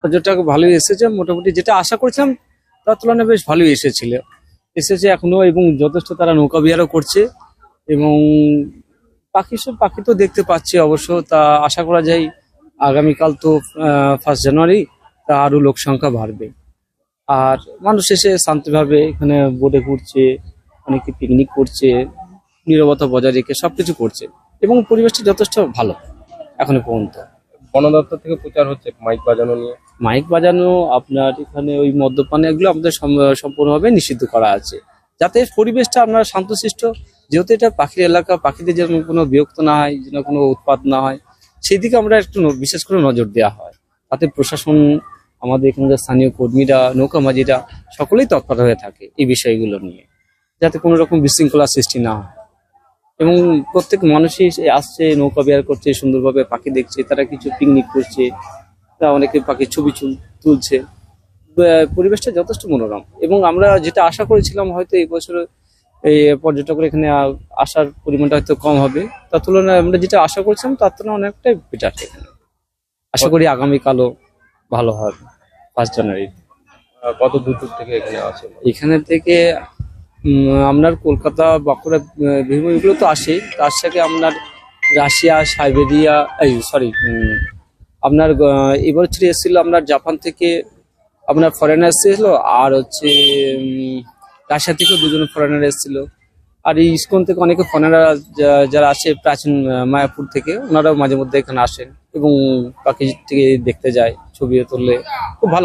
পর্যটক ভালোই এসেছে। মোটামুটি যেটা আশা করছিলাম, তার তুলনায় বেশ ভালোই এসেছিল। এসেছে এখনও এবং যথেষ্ট তারা নৌকা বিহারও করছে এবং পাখি সব পাখি তো দেখতে পাচ্ছি অবশ্য। তা আশা করা যায় আগামীকাল তো ফার্স্ট জানুয়ারি তা আরও লোক সংখ্যা বাড়বে। আর মানুষ এসে শান্তিভাবে এখানে বোটে ঘুরছে, অনেকে পিকনিক করছে, নিরবতা বজায় রেখে সবকিছু করছে এবং পরিবেশটা যথেষ্ট ভালো, এখনও পর্যন্ত। বন দপ্তর থেকে প্রচার হচ্ছে মাইক বাজানো নিয়ে। মাইক বাজানো, আপনার এখানে ওই মদ্যপানে, এগুলো আমাদের সম- সম্পূর্ণভাবে নিষিদ্ধ করা আছে। যাতে পরিবেশটা আপনার শান্তশিষ্ট, যেহেতু এটা পাখির এলাকা, পাখিদের যেন কোনো বিরক্ত না হয়, যেন কোনো উৎপাত না হয় সেই দিকে আমরা একটু বিশেষ করে নজর দেওয়া হয়। তাতে প্রশাসন, আমাদের এখানকার স্থানীয় কর্মীরা, নৌকা মাঝিরা, সকলেই তৎপর হয়ে থাকে এই বিষয়গুলো নিয়ে, যাতে কোনো রকম বিশৃঙ্খলা সৃষ্টি না হয়। এবং প্রত্যেক মানুষই আসছে, নৌকা বিহার করছে, সুন্দরভাবে পাখি দেখছে, তারা কিছু পিকনিক করছে অনেকে পাখির ছবি তুলছে। পরিবেশটা যথেষ্ট মনোরম। এবং আমরা যেটা আশা করেছিলাম হয়তো এই বছর এই পর্যটকরা এখানে আসার পরিমাণটা হয়তো কম হবে। তার তুলনায় আমরা যেটা আশা করছিলাম তার তুলনায় অনেকটাই বেটার এখানে। আশা করি আগামীকালও ভালো হবে ফার্স্ট জানুয়ারি। কত দূর দূর থেকে এখানে আসে? এখানে থেকে উম, আপনার কলকাতা বাঁকুড়া বিভিন্ন এগুলো তো আসে তার সাথে আপনার রাশিয়া সাইবেরিয়া এই সরি আপনার এবার হচ্ছে এসেছিল আপনার জাপান থেকে আপনার ফরেনার এসেছিল আর হচ্ছে রাশিয়া থেকেও দুজন ফরেনার এসেছিল। আর এই ইস্কন থেকে অনেকে ফরেনার যারা আসে প্রাচীন মায়াপুর থেকে, ওনারাও মাঝে মধ্যে এখানে আসেন এবং পাখি থেকে দেখতে যায়, ছবিও তুললে খুব ভালো।